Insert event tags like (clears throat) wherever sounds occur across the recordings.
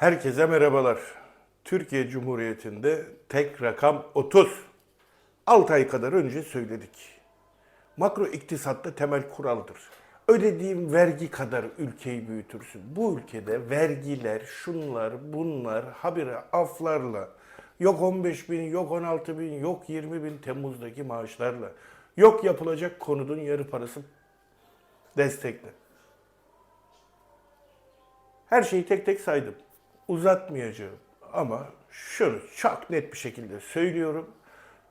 Herkese merhabalar. Türkiye Cumhuriyeti'nde tek rakam 30. 6 ay kadar önce söyledik. Makro iktisatta temel kuraldır. Ödediğim vergi kadar ülkeyi büyütürsün. Bu ülkede vergiler, şunlar, bunlar, habire aflarla, yok 15 bin, yok 16 bin, yok 20 bin Temmuz'daki maaşlarla, yok yapılacak konudun yarı parası destekle. Her şeyi tek tek saydım. Uzatmayacağım ama şunu çok net bir şekilde söylüyorum.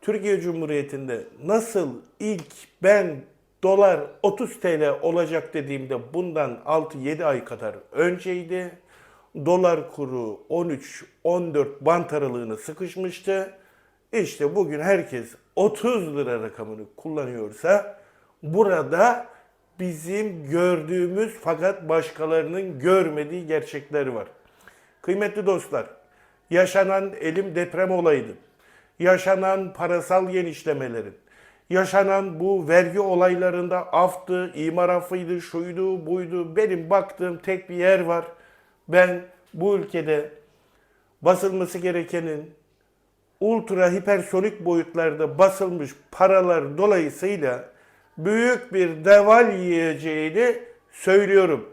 Türkiye Cumhuriyeti'nde nasıl ilk ben dolar 30 TL olacak dediğimde bundan 6-7 ay kadar önceydi. Dolar kuru 13-14 bant aralığına sıkışmıştı. İşte bugün herkes 30 lira rakamını kullanıyorsa burada bizim gördüğümüz fakat başkalarının görmediği gerçekler var. Kıymetli dostlar, yaşanan elim deprem olaydı. Yaşanan parasal genişlemelerin, yaşanan bu vergi olaylarında aftı, imar affıydı, şuydu, buydu. Benim baktığım tek bir yer var. Ben bu ülkede basılması gerekenin ultra hipersonik boyutlarda basılmış paralar dolayısıyla büyük bir deval yiyeceğini söylüyorum.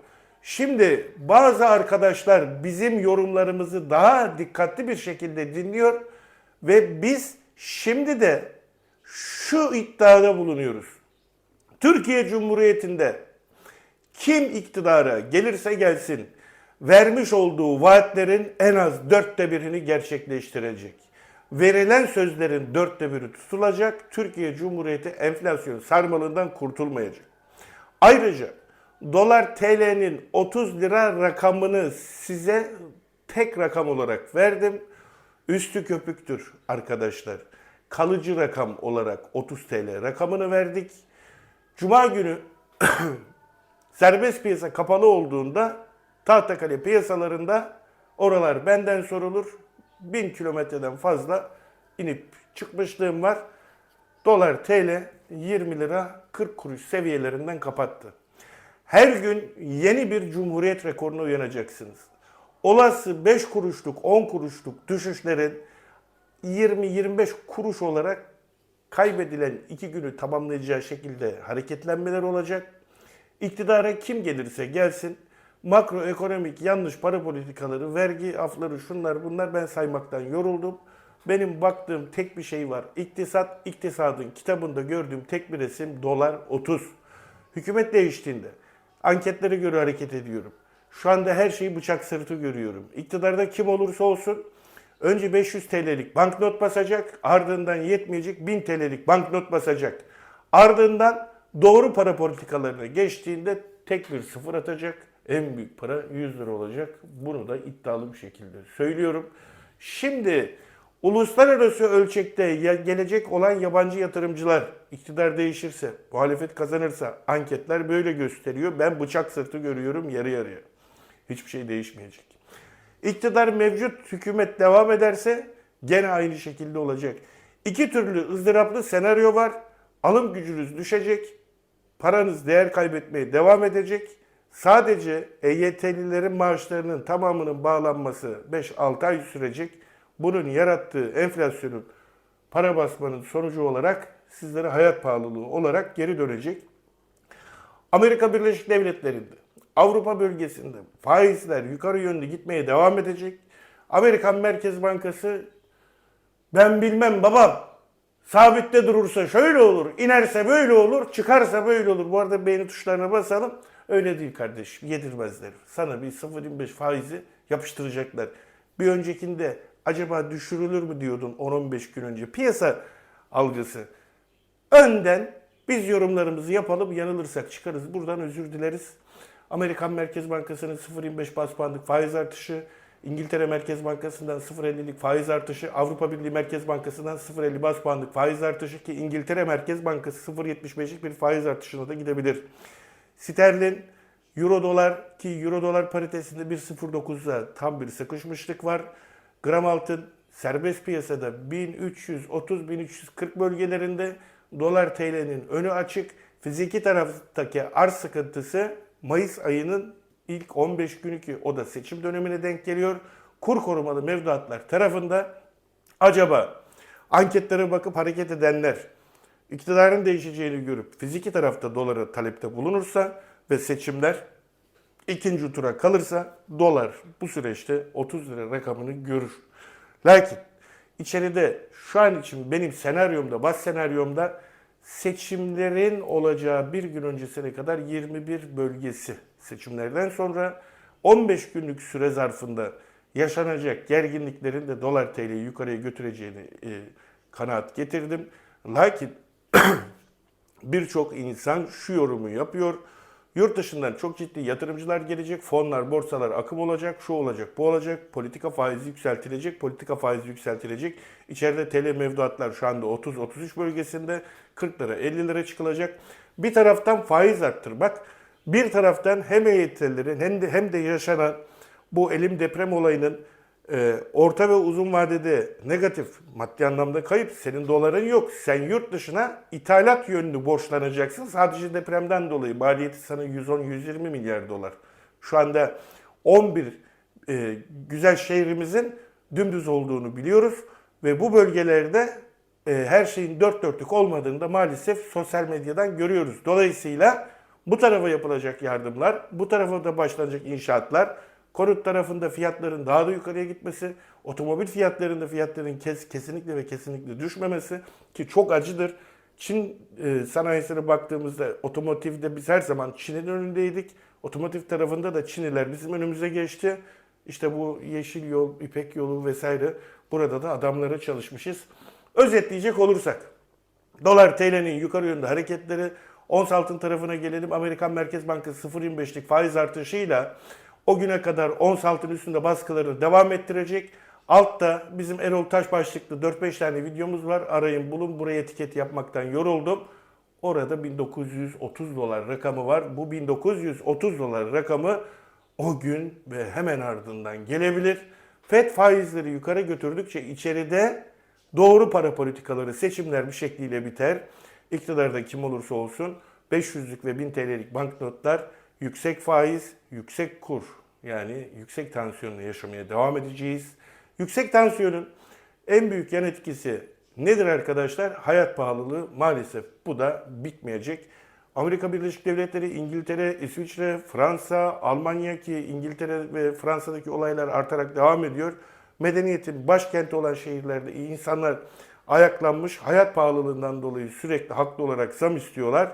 Şimdi bazı arkadaşlar bizim yorumlarımızı daha dikkatli bir şekilde dinliyor ve biz şimdi de şu iddiada bulunuyoruz. Türkiye Cumhuriyeti'nde kim iktidara gelirse gelsin vermiş olduğu vaatlerin en az dörtte birini gerçekleştirecek. Verilen sözlerin dörtte biri tutulacak. Türkiye Cumhuriyeti enflasyon sarmalından kurtulmayacak. Ayrıca dolar TL'nin 30 lira rakamını size tek rakam olarak verdim. Üstü köpüktür arkadaşlar. Kalıcı rakam olarak 30 TL rakamını verdik. Cuma günü (clears throat) serbest piyasa kapalı olduğunda Tahtakale piyasalarında oralar benden sorulur. 1000 kilometreden fazla inip çıkmışlığım var. Dolar TL 20 lira 40 kuruş seviyelerinden kapattı. Her gün yeni bir cumhuriyet rekoruna uyanacaksınız. Olası 5 kuruşluk 10 kuruşluk düşüşlerin 20-25 kuruş olarak kaybedilen iki günü tamamlayacağı şekilde hareketlenmeler olacak. İktidara kim gelirse gelsin makroekonomik yanlış para politikaları, vergi afları, şunlar bunlar ben saymaktan yoruldum. Benim baktığım tek bir şey var. İktisat, iktisadın kitabında gördüğüm tek bir resim dolar 30. Hükümet değiştiğinde anketlere göre hareket ediyorum. Şu anda her şeyi bıçak sırtı görüyorum. İktidarda kim olursa olsun önce 500 TL'lik banknot basacak, ardından yetmeyecek 1000 TL'lik banknot basacak. Ardından doğru para politikalarına geçtiğinde tek bir sıfır atacak. En büyük para 100 lira olacak. Bunu da iddialı bir şekilde söylüyorum. Şimdi uluslararası ölçekte gelecek olan yabancı yatırımcılar iktidar değişirse, muhalefet kazanırsa anketler böyle gösteriyor. Ben bıçak sırtı görüyorum yarı yarıya. Hiçbir şey değişmeyecek. İktidar mevcut hükümet devam ederse gene aynı şekilde olacak. İki türlü ızdıraplı senaryo var. Alım gücünüz düşecek. Paranız değer kaybetmeye devam edecek. Sadece EYT'lilerin maaşlarının tamamının bağlanması 5-6 ay sürecek. Bunun yarattığı enflasyonun para basmanın sonucu olarak sizlere hayat pahalılığı olarak geri dönecek. Amerika Birleşik Devletleri'nde, Avrupa bölgesinde faizler yukarı yönlü gitmeye devam edecek. Amerikan Merkez Bankası ben bilmem babam sabitte durursa şöyle olur, inerse böyle olur, çıkarsa böyle olur. Bu arada beğeni tuşlarına basalım. Öyle değil kardeşim, yedirmezler. Sana bir 0.25 faizi yapıştıracaklar. Bir öncekinde acaba düşürülür mü diyordun 10-15 gün önce. Piyasa algısı. Önden biz yorumlarımızı yapalım, yanılırsak çıkarız. Buradan özür dileriz. Amerikan Merkez Bankası'nın 0.25 bas puanlık faiz artışı, İngiltere Merkez Bankası'ndan 0.50'lik faiz artışı, Avrupa Birliği Merkez Bankası'ndan 0.50 bas puanlık faiz artışı ki İngiltere Merkez Bankası 0.75'lik bir faiz artışına da gidebilir. Sterlin, Euro dolar ki Euro dolar paritesinde 1.09'da tam bir sıkışmışlık var. Gram altın serbest piyasada 1330-1340 bölgelerinde dolar TL'nin önü açık. Fiziki taraftaki arz sıkıntısı Mayıs ayının ilk 15 günü ki o da seçim dönemine denk geliyor. kur korumalı mevduatlar tarafında acaba anketlere bakıp hareket edenler iktidarın değişeceğini görüp fiziki tarafta dolara talepte bulunursa ve seçimler ikinci tura kalırsa dolar bu süreçte 30 lira rakamını görür. Lakin içeride şu an için benim senaryomda, bas senaryomda seçimlerin olacağı bir gün öncesine kadar 21 bölgesi seçimlerden sonra 15 günlük süre zarfında yaşanacak gerginliklerin de dolar TL'yi yukarıya götüreceğini e, kanaat getirdim. Lakin (clears throat) birçok insan şu yorumu yapıyor. Yurt dışından çok ciddi yatırımcılar gelecek, fonlar, borsalar akım olacak, şu olacak, bu olacak, politika faizi yükseltilecek, politika faizi yükseltilecek. İçeride TL mevduatlar şu anda 30-33 bölgesinde 40 lira 50 lira çıkılacak. Bir taraftan faiz arttırmak, bir taraftan hem EYT'lilerin hem de, hem de yaşanan bu elim deprem olayının e, orta ve uzun vadede negatif maddi anlamda kayıp. Senin doların yok. Sen yurt dışına ithalat yönlü borçlanacaksın. Sadece depremden dolayı maliyeti sana 110-120 milyar dolar. Şu anda 11 e, güzel şehrimizin dümdüz olduğunu biliyoruz. Ve bu bölgelerde e, her şeyin dört dörtlük olmadığını da maalesef sosyal medyadan görüyoruz. Dolayısıyla bu tarafa yapılacak yardımlar, bu tarafa da başlanacak inşaatlar, konut tarafında fiyatların daha da yukarıya gitmesi, otomobil fiyatlarında fiyatların kes, kesinlikle ve kesinlikle düşmemesi ki çok acıdır. Çin e, sanayisine baktığımızda otomotivde biz her zaman Çin'in önündeydik. Otomotiv tarafında da Çinliler bizim önümüze geçti. İşte bu yeşil yol, İpek yolu vesaire burada da adamlara çalışmışız. Özetleyecek olursak dolar TL'nin yukarı yönde hareketleri ons altın tarafına gelelim. Amerikan Merkez Bankası 0.25'lik faiz artışıyla o güne kadar ons altın üstünde baskılarını devam ettirecek. Altta bizim Erol Taş başlıklı 4-5 tane videomuz var. Arayın bulun buraya etiket yapmaktan yoruldum. Orada 1930 dolar rakamı var. Bu 1930 dolar rakamı o gün ve hemen ardından gelebilir. FED faizleri yukarı götürdükçe içeride doğru para politikaları seçimler bir şekliyle biter. İktidarda kim olursa olsun 500'lük ve 1000 TL'lik banknotlar yüksek faiz, yüksek kur yani yüksek tansiyonla yaşamaya devam edeceğiz. Yüksek tansiyonun en büyük yan etkisi nedir arkadaşlar? Hayat pahalılığı maalesef bu da bitmeyecek. Amerika Birleşik Devletleri, İngiltere, İsviçre, Fransa, Almanya ki İngiltere ve Fransa'daki olaylar artarak devam ediyor. Medeniyetin başkenti olan şehirlerde insanlar ayaklanmış, hayat pahalılığından dolayı sürekli haklı olarak zam istiyorlar.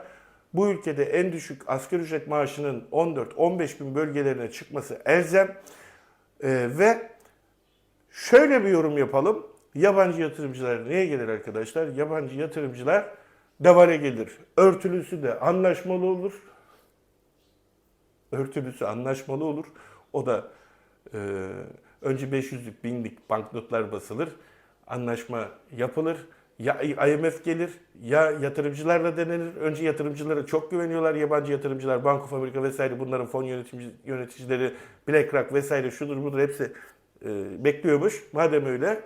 Bu ülkede en düşük asgari ücret maaşının 14-15 bin bölgelerine çıkması elzem. Ee, ve şöyle bir yorum yapalım. Yabancı yatırımcılar neye gelir arkadaşlar? Yabancı yatırımcılar devare gelir. Örtülüsü de anlaşmalı olur. Örtülüsü anlaşmalı olur. O da e, önce 500'lük, 1000'lik banknotlar basılır. Anlaşma yapılır. Ya IMF gelir ya yatırımcılarla denenir. Önce yatırımcılara çok güveniyorlar. Yabancı yatırımcılar, Bank of America vesaire bunların fon yönetici, yöneticileri, BlackRock vesaire şudur budur hepsi e, bekliyormuş. Madem öyle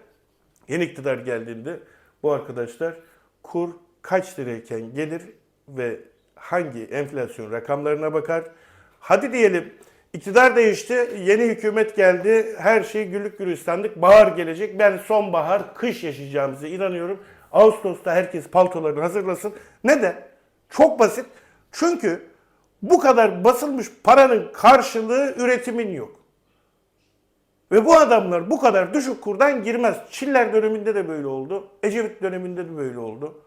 yeni iktidar geldiğinde bu arkadaşlar kur kaç lirayken gelir ve hangi enflasyon rakamlarına bakar. Hadi diyelim iktidar değişti, yeni hükümet geldi, her şey güllük gülistanlık, bahar gelecek. Ben sonbahar, kış yaşayacağımıza inanıyorum. Ağustos'ta herkes paltolarını hazırlasın. Neden? Çok basit. Çünkü bu kadar basılmış paranın karşılığı üretimin yok. Ve bu adamlar bu kadar düşük kurdan girmez. Çiller döneminde de böyle oldu. Ecevit döneminde de böyle oldu.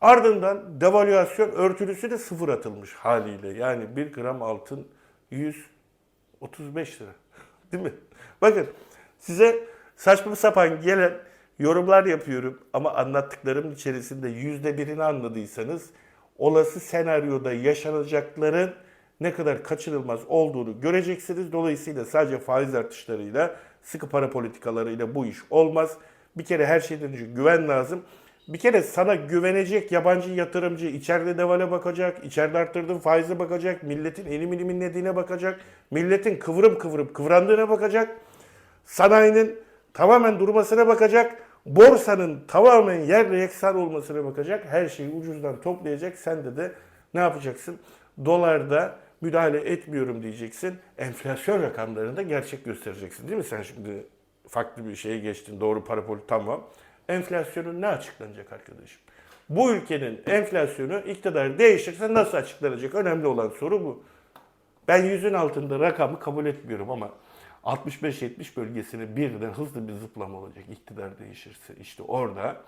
Ardından devalüasyon örtülüsü de sıfır atılmış haliyle. Yani 1 gram altın 135 lira. (laughs) Değil mi? Bakın size saçma sapan gelen yorumlar yapıyorum ama anlattıklarım içerisinde yüzde birini anladıysanız olası senaryoda yaşanacakların ne kadar kaçınılmaz olduğunu göreceksiniz. Dolayısıyla sadece faiz artışlarıyla, sıkı para politikalarıyla bu iş olmaz. Bir kere her şeyden önce güven lazım. Bir kere sana güvenecek yabancı yatırımcı içeride devale bakacak, içeride arttırdığın faize bakacak, milletin elim ilim inlediğine bakacak, milletin kıvırım kıvırıp kıvrandığına bakacak, sanayinin tamamen durmasına bakacak, borsanın tamamen yerle yeksan olmasına bakacak, her şeyi ucuzdan toplayacak. Sen de de ne yapacaksın? Dolarda müdahale etmiyorum diyeceksin. Enflasyon rakamlarında gerçek göstereceksin değil mi? Sen şimdi farklı bir şeye geçtin. Doğru para politik tamam. Enflasyonun ne açıklanacak arkadaşım? Bu ülkenin enflasyonu iktidar değişirse nasıl açıklanacak? Önemli olan soru bu. Ben yüzün altında rakamı kabul etmiyorum ama 65-70 bölgesine birden hızlı bir zıplama olacak iktidar değişirse. İşte orada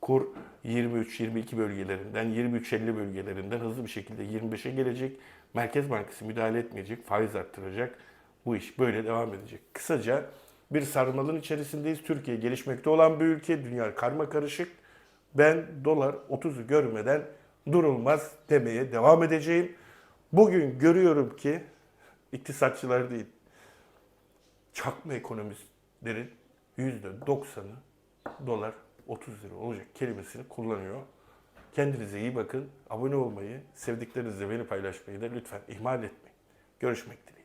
kur 23-22 bölgelerinden 23-50 bölgelerinden hızlı bir şekilde 25'e gelecek. Merkez Bankası müdahale etmeyecek, faiz arttıracak. Bu iş böyle devam edecek. Kısaca bir sarmalın içerisindeyiz. Türkiye gelişmekte olan bir ülke, dünya karma karışık. Ben dolar 30'u görmeden durulmaz demeye devam edeceğim. Bugün görüyorum ki iktisatçılar değil, çakma ekonomistlerin %90'ı dolar 30 lira olacak kelimesini kullanıyor. Kendinize iyi bakın. Abone olmayı, sevdiklerinizle beni paylaşmayı da lütfen ihmal etmeyin. Görüşmek dileğiyle.